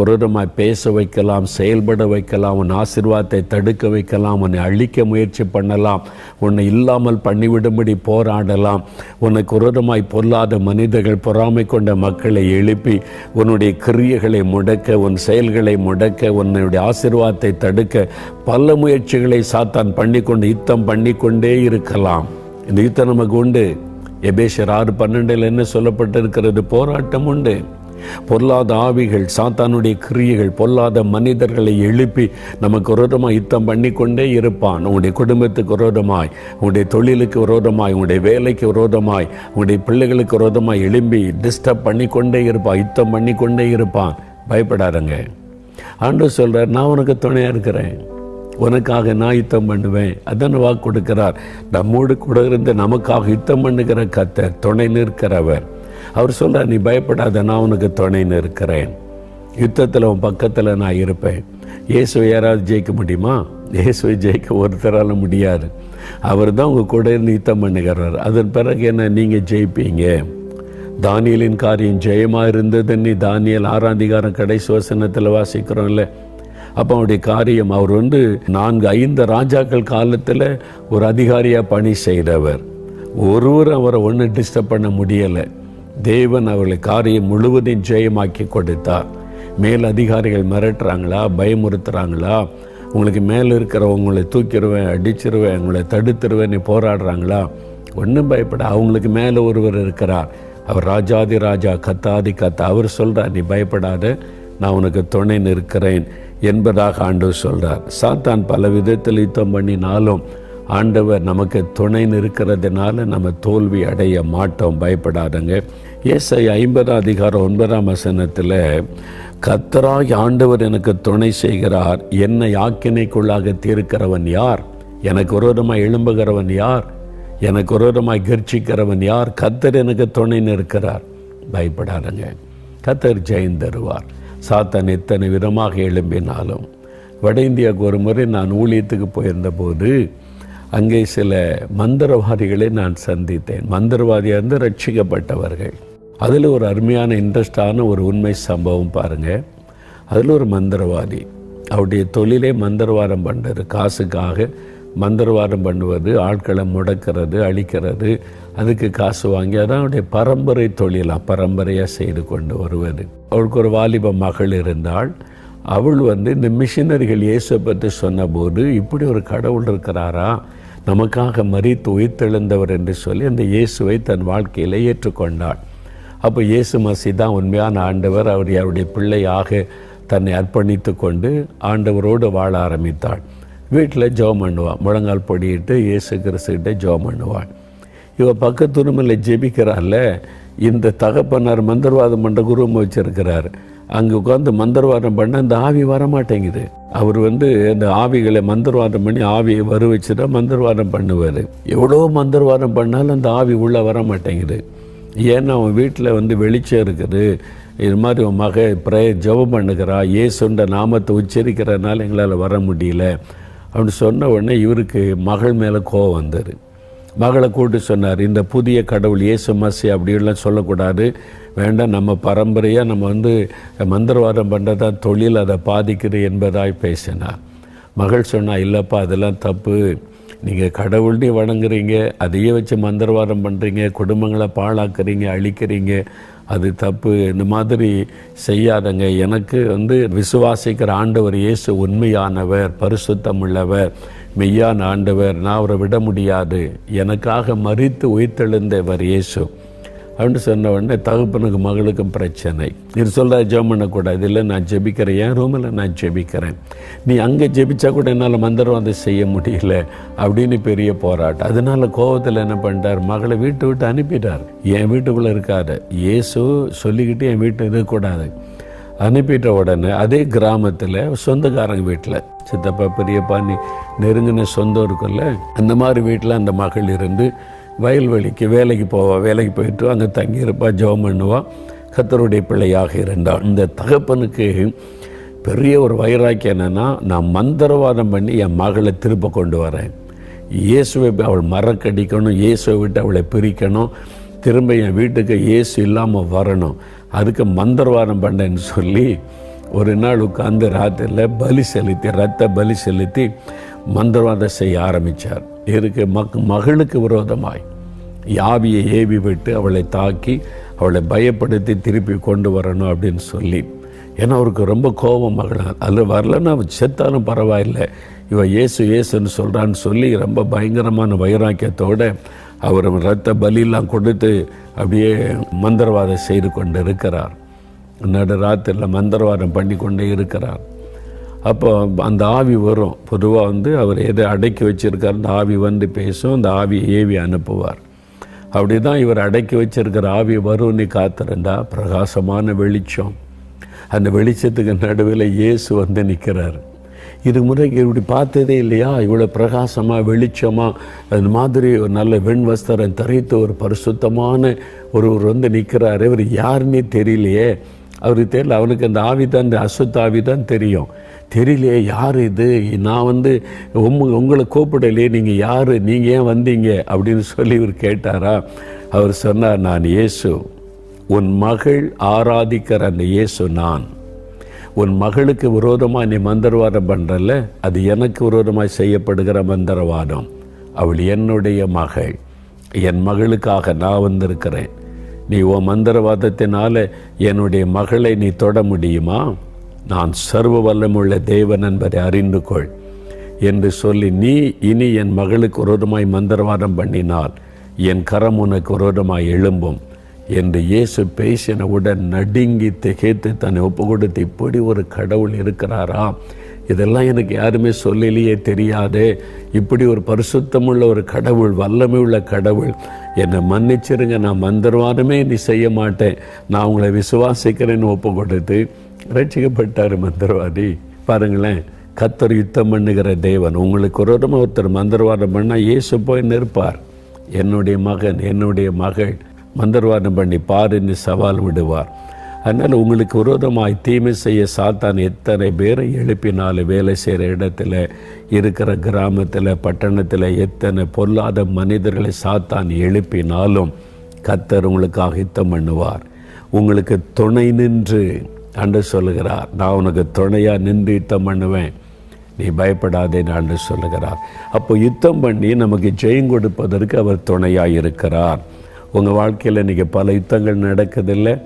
குரூரமாய் பேச வைக்கலாம் செயல்பட வைக்கலாம் உன் ஆசிர்வாதத்தை தடுக்க வைக்கலாம் உன்னை அழிக்க முயற்சி பண்ணலாம் உன்னை இல்லாமல் பண்ணிவிடும்படி போராடலாம். உன்னை குரூரமாய் பொல்லாத மனிதர்கள் பொறாமை கொண்ட மக்களை எழுப்பி உன்னுடைய கிரியைகளை முடக்க உன் செயல்களை முடக்க உன்னுடைய ஆசிர்வாதத்தை தடுக்க பல முயற்சிகளை சாத்தான் பண்ணிக்கொண்டு யுத்தம் பண்ணிக்கொண்டே இருக்கலாம். இந்த யுத்தம் நமக்கு உண்டு. எபேஷர் ஆறு பன்னெண்டில் என்ன சொல்லப்பட்டிருக்கிறது? போராட்டம் உண்டு. பொல்லாத ஆவிகள் சாத்தானுடைய கிரியைகள் பொல்லாத மனிதர்களை எழுப்பி நமக்கு விரோதமாக யுத்தம் பண்ணி கொண்டே இருப்பான். உங்களுடைய குடும்பத்துக்கு விரோதமாய் உங்களுடைய தொழிலுக்கு விரோதமாய் உங்களுடைய வேலைக்கு விரோதமாய் உங்களுடைய பிள்ளைகளுக்கு விரோதமாய் எழும்பி டிஸ்டர்ப் பண்ணி கொண்டே இருப்பான் யுத்தம் பண்ணிக்கொண்டே இருப்பான். பயப்படாதங்க. ஆண்டு சொல்கிறார் நான் உனக்கு துணையா இருக்கிறேன். உனக்காக நான் யுத்தம் பண்ணுவேன். அதான் வாக்கு கொடுக்கிறார். நம்மோடு கூட இருந்து நமக்காக யுத்தம் பண்ணுகிற கத்தர் துணை நிற்கிறவர். அவர் சொல்கிறார் நீ பயப்படாத நான் உனக்கு துணைன்னு இருக்கிறேன் யுத்தத்தில் உன் பக்கத்தில் நான் இருப்பேன். இயேசுவை யாராவது ஜெயிக்க முடியுமா? இயேசுவை ஜெயிக்க ஒருத்தரால் முடியாது. அவர் தான் உங்கள் கூட இருந்து யுத்தம் பண்ணுகிறார் அதன் பிறகு என்ன நீங்கள் ஜெயிப்பீங்க? தானியலின் காரியம் ஜெயமாக இருந்ததுன்னு தானியல் ஆறாந்திகாரம் கடைசி வசனத்தில் வாசிக்கிறோம்ல. அப்போ அவருடைய காரியம் அவர் வந்து நான்கு ஐந்து ராஜாக்கள் காலத்தில் ஒரு அதிகாரியாக பணி செய்தவர். ஒருவர் அவரை ஒன்றும் டிஸ்டர்ப் பண்ண முடியலை. தேவன் அவர்களை காரியம் முழுவதையும் ஜெயமாக்கி கொடுத்தார். மேல் அதிகாரிகள் மிரட்டுறாங்களா? பயமுறுத்துறாங்களா? உங்களுக்கு மேலே இருக்கிறவங்களை தூக்கிடுவேன் அடிச்சிருவேன் உங்களை தடுத்துருவேன்னு போராடுறாங்களா? ஒன்றும் பயப்பட அவங்களுக்கு மேலே ஒருவர் இருக்கிறார். அவர் ராஜாதி ராஜா கத்தாதி கத்தா அவர் சொல்கிறார் நீ பயப்படாத நான் உனக்கு துணை நிற்கிறேன் என்பதாக ஆண்டு சொல்கிறார் சாத்தான் பல விதத்தில் யுத்தம் பண்ணினாலும் ஆண்டவர் நமக்கு துணை நிற்கிறதுனால நம்ம தோல்வி அடைய மாட்டோம். பயப்படாதங்க. ஏசை ஐம்பதாம் அதிகாரம் ஒன்பதாம் வசனத்தில் கத்தராய் ஆண்டவர் எனக்கு துணை செய்கிறார். என்னை ஆக்கினைக்குள்ளாக தீர்க்கிறவன் யார்? எனக்கு விரோதமாக எழும்புகிறவன் யார்? எனக்கு விரோதமாய் கர்ச்சிக்கிறவன் யார்? கத்தர் எனக்கு துணை நிற்கிறார். பயப்படாதங்க. கத்தர் ஜெயம் தருவார். சாத்தான் எத்தனை விதமாக எழும்பினாலும். வட இந்தியாவுக்கு ஒரு முறை நான் ஊழியத்துக்கு போயிருந்தபோது அங்கே சில மந்திரவாதிகளை நான் சந்தித்தேன். மந்திரவாதியாக இருந்து ரட்சிக்கப்பட்டவர்கள். அதில் ஒரு அருமையான இன்ட்ரெஸ்டான ஒரு உண்மை சம்பவம் பாருங்கள் அதில் ஒரு மந்திரவாதி அவருடைய தொழிலே மந்திரவாதம் பண்ணுறது காசுக்காக மந்திரவாதம் பண்ணுவது ஆட்களை முடக்கிறது அழிக்கிறது அதுக்கு காசு வாங்கி அதான் அவருடைய பரம்பரை தொழிலாக பரம்பரையாக செய்து கொண்டு வருவது. அவளுக்கு ஒரு வாலிப மகள் இருந்தால் அவள் வந்து இந்த மிஷினரிகள் இயேசுவை பற்றி சொன்னபோது இப்படி ஒரு கடவுள் இருக்கிறாரா? நமக்காக மறித்து உயிர்த்தெழுந்தவர் என்று சொல்லி அந்த இயேசுவை தன் வாழ்க்கையில் ஏற்றுக்கொண்டாள் அப்போ இயேசு மசி தான் உண்மையான ஆண்டவர். அவர் அவருடைய பிள்ளையாக தன்னை அர்ப்பணித்து கொண்டு ஆண்டவரோடு வாழ ஆரம்பித்தாள் வீட்டில் ஜெபம் பண்ணுவாள் முழங்கால் பொடியிட்டு இயேசு கிறிஸ்துக்கிட்ட ஜெபம் பண்ணுவாள் இவள் பக்கத்து ரூமில் ஜெபிக்கிறாள்ல இந்த தகப்பனார் மந்திரவாதம் பண்ணுற குருவம் வச்சிருக்கிறார். அங்கே உட்காந்து மந்திரவாதம் பண்ண அந்த ஆவி வர மாட்டேங்குது அவர் வந்து அந்த ஆவிகளை மந்திரவாதம் பண்ணி ஆவியை வரு வச்சுட்டா மந்திரவாதம் பண்ணுவார். எவ்வளோ மந்திரவாதம் பண்ணாலும் அந்த ஆவி உள்ளே வர மாட்டேங்குது ஏன்னா அவன் வீட்டில் வந்து வெளிச்சம் இருக்குது. இது மாதிரி உன் மக ப்ரே ஜெபம் பண்ணுகிறா. ஏசுண்ட நாமத்தை உச்சரிக்கிறதுனால எங்களால் வர முடியல. அப்படின்னு சொன்ன உடனே இவருக்கு மகள் மேலே கோவம் வந்தார் மகளை கூட்டு சொன்னார் இந்த புதிய கடவுள் இயேசு மசி அப்படிலாம் சொல்லக்கூடாது. வேண்டாம் நம்ம பரம்பரையாக நம்ம வந்து மந்திரவாதம் பண்ணுறதா தொழில் அதை பாதிக்குது என்பதாய் பேசினார். மகள் சொன்னால் இல்லைப்பா அதெல்லாம் தப்பு. நீங்கள் கடவுள்னே வணங்குறீங்க அதையே வச்சு மந்திரவாதம் பண்ணுறீங்க குடும்பங்களை பாழாக்குறீங்க அழிக்கிறீங்க அது தப்பு. இந்த மாதிரி செய்யாதங்க. எனக்கு வந்து விசுவாசிக்கிற ஆண்டவர் இயேசு உண்மையானவர் பரிசுத்தமுள்ளவர். மெய்யான ஆண்டவர் நான் அவரை விட முடியாது. எனக்காக மறித்து உயிர்த்தெழுந்தவர் இயேசு. அப்படின்னு சொன்ன உடனே தகப்பனுக்கு மகளுக்கும் பிரச்சனை. இது சொல்கிற ஜெபம் பண்ணக்கூடாது. இல்லை நான் ஜெபிக்கிறேன். என் ரூமில் நான் ஜெபிக்கிறேன். நீ அங்கே ஜெபிச்சா கூட என்னால் மந்திரவாதம் செய்ய முடியல. அப்படின்னு பெரிய போராட்டம். அதனால கோபத்தில் என்ன பண்ணிட்டார்? மகளை வீட்டை விட்டு அனுப்பிட்டார். என் வீட்டுக்குள்ளே இருக்காது இயேசு சொல்லிக்கிட்டு என் வீட்டு இருக்கக்கூடாது. அனுப்பிட்ட உடனே அதே கிராமத்தில் சொந்தக்காரங்க வீட்டில் சித்தப்பா பெரியப்பா நீ நெருங்கின சொந்தம் இருக்குல்ல அந்த மாதிரி வீட்டில் அந்த மகள் இருந்து வயல்வெளிக்கு வேலைக்கு போவாள் வேலைக்கு போயிட்டு அங்கே தங்கியிருப்பா ஜெபம் பண்ணுவாள் கத்தருடைய பிள்ளையாக இருந்தாள். இந்த தகப்பனுக்கு பெரிய ஒரு வைராக்கியம் என்னென்னா நான் மந்திரவாதம் பண்ணி என் மகளை திருப்ப கொண்டு வரேன். இயேசுவை அவள் மரக்கடிக்கணும் இயேசுவை விட்டு அவளை பிரிக்கணும். திரும்ப என் வீட்டுக்கு இயேசு இல்லாமல் வரணும். அதுக்கு மந்திரவாதம் பண்ணேன்னு சொல்லி ஒரு நாள் உட்காந்து ராத்திரியில் பலி செலுத்தி ரத்த பலி செலுத்தி மந்திரவாதம் செய்ய ஆரம்பித்தார் இருக்கு மக் மகளுக்கு விரோதமாய். யாவியை ஏவி விட்டு அவளை தாக்கி அவளை பயப்படுத்தி திருப்பி கொண்டு வரணும் அப்படின்னு சொல்லி. ஏன்னா அவருக்கு ரொம்ப கோபம் மகள். அதில் வரலன்னா அவன் செத்தாலும் பரவாயில்லை. இவ இயேசு இயேசுன்னு சொல்கிறான்னு சொல்லி ரொம்ப பயங்கரமான வைராக்கியத்தோடு அவர் ரத்த பலியெல்லாம் கொடுத்து அப்படியே மந்திரவாதம் செய்து கொண்டு இருக்கிறார். நடு ராத்திரியில் மந்திரவாதம் பண்ணி கொண்டே இருக்கிறார். அப்போ அந்த ஆவி வரும். பொதுவாக வந்து அவர் எதை அடக்கி வச்சிருக்கார் அந்த ஆவி வந்து பேசும் அந்த ஆவி ஏவி அனுப்புவார். அப்படி தான் இவர் அடக்கி வச்சிருக்கிற ஆவி வரும்னு காத்திருந்தா பிரகாசமான வெளிச்சம். அந்த வெளிச்சத்துக்கு நடுவில் இயேசு வந்து நிற்கிறார் இது முறை இப்படி பார்த்ததே இல்லையா? இவ்வளோ பிரகாசமாக வெளிச்சமாக அது மாதிரி ஒரு நல்ல வெண் வஸ்திரம் தரித்து ஒரு பரிசுத்தமான ஒருவர் வந்து நிற்கிறாரு. இவர் யாருன்னே தெரியலையே. அவருக்கு தெரியல. அவனுக்கு அந்த ஆவி தான் இந்த அசுத்த ஆவி தான் தெரியும். தெரியலையே யார் இது? நான் வந்து உங்க உங்களை கூப்பிடலையே. நீங்கள் யார்? நீங்கள் ஏன் வந்தீங்க? அப்படின்னு சொல்லி இவர் கேட்டாரா? அவர் சொன்னார் நான் இயேசு. உன் மகள் ஆராதிக்கிற அந்த இயேசு நான். உன் மகளுக்கு விரோதமாக நீ மந்திரவாதம் பண்ணுறல அது எனக்கு விரோதமாக செய்யப்படுகிற மந்திரவாதம். அவள் என்னுடைய மகள். என் மகளுக்காக நான் வந்திருக்கிறேன். நீ உன் மந்திரவாதத்தினால என்னுடைய மகளை நீ தொட முடியுமா? நான் சர்வ வல்லமுள்ள தேவன் என்பதை அறிந்து கொள். என்று சொல்லி நீ இனி என் மகளுக்கு விரோதமாய் மந்திரவாதம் பண்ணினால் என் கரம் உனக்கு விரோதமாய் எழும்பும். என்று இயேசு பேசினவுடன் நடுங்கி திகைத்து தன்னை ஒப்பு கொடுத்து இப்படி ஒரு கடவுள் இருக்கிறாரா இதெல்லாம் எனக்கு யாருமே சொல்லலையே தெரியாது. இப்படி ஒரு பரிசுத்தமுள்ள ஒரு கடவுள் வல்லமை உள்ள கடவுள். என்னை மன்னிச்சிருங்க நான் மந்திரவாதமே நீ செய்ய மாட்டேன். நான் உங்களை விசுவாசிக்கிறேன்னு ஒப்பு கொடுத்து ரட்சிக்கப்பட்டார் மந்திரவாதி. பாருங்களேன் கத்தர் யுத்தம் பண்ணுகிற தேவன். உங்களுக்கு விரோதமாக ஒருத்தர் மந்திரவாதம் பண்ணால் இயேசு போய் நிற்பார். என்னுடைய மகன் என்னுடைய மகள். மந்திரவாதம் பண்ணி பாருன்னு சவால் விடுவார். அதனால் உங்களுக்கு விரோதமாய் தீமை செய்ய சாத்தான் எத்தனை பேரை எழுப்பினாலும் வேலை செய்கிற இடத்துல இருக்கிற கிராமத்தில் பட்டணத்தில் எத்தனை பொல்லாத மனிதர்களை சாத்தான் எழுப்பினாலும் கத்தர் உங்களுக்காக யுத்தம் பண்ணுவார். உங்களுக்கு துணை நின்று அன்று சொல்லுகிறார் நான் உனக்கு துணையாக நின்று யுத்தம் பண்ணுவேன். நீ பயப்படாதே நான் சொல்லுகிறார். அப்போ யுத்தம் பண்ணி நமக்கு ஜெயம் கொடுப்பதற்கு அவர் துணையாக இருக்கிறார். உங்கள் வாழ்க்கையில் இன்றைக்கி பல யுத்தங்கள் நடக்குதில்லை?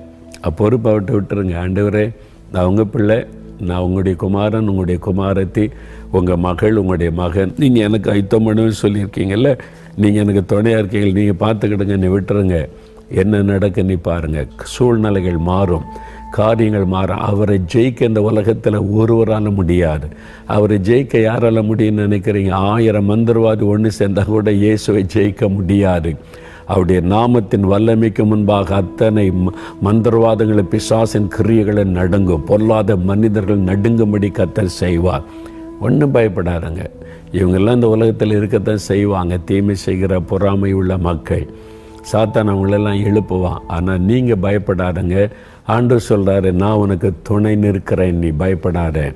பொறுப்பை விட்டு விட்டுருங்க. ஆண்டவரே நான் உங்கள் பிள்ளை நான் உங்களுடைய குமாரன் உங்களுடைய குமாரத்தி உங்கள் மகள் உங்களுடைய மகன். நீங்கள் எனக்கு யுத்தம் பண்ணுவேன்னு சொல்லியிருக்கீங்கல்ல? நீங்கள் எனக்கு துணையாக இருக்கீங்க. நீங்கள் பார்த்துக்கிடுங்க நீ விட்டுருங்க. என்ன நடக்கு நீ பாருங்கள் சூழ்நிலைகள் மாறும். காரியங்கள் மாறும். அவரை ஜெயிக்க இந்த உலகத்தில் ஒருவரால் முடியாது. அவரை ஜெயிக்க யாரால் முடியும்னு நினைக்கிறீங்க? ஆயிரம் மந்திரவாதி ஒன்று சேர்ந்தால் கூட இயேசுவை ஜெயிக்க முடியாது. அவருடைய நாமத்தின் வல்லமைக்கு முன்பாக அத்தனை மந்திரவாதங்களை பிசாசின் கிரியைகளை நடுங்கும் பொல்லாத மனிதர்கள் நடுங்கும்படி கத்தல் செய்வார். ஒன்றும் பயப்படாதுங்க. இவங்கெல்லாம் இந்த உலகத்தில் இருக்கத்தான் செய்வாங்க. தீமை செய்கிற பொறாமை உள்ள மக்கள். சாத்தான் அவங்களெல்லாம் எழுப்புவான். ஆனால் நீங்கள் பயப்படாதங்க. ஆண்டு சொல்கிறாரு நான் உனக்கு துணை நிற்கிறேன். நீ பயப்படாத.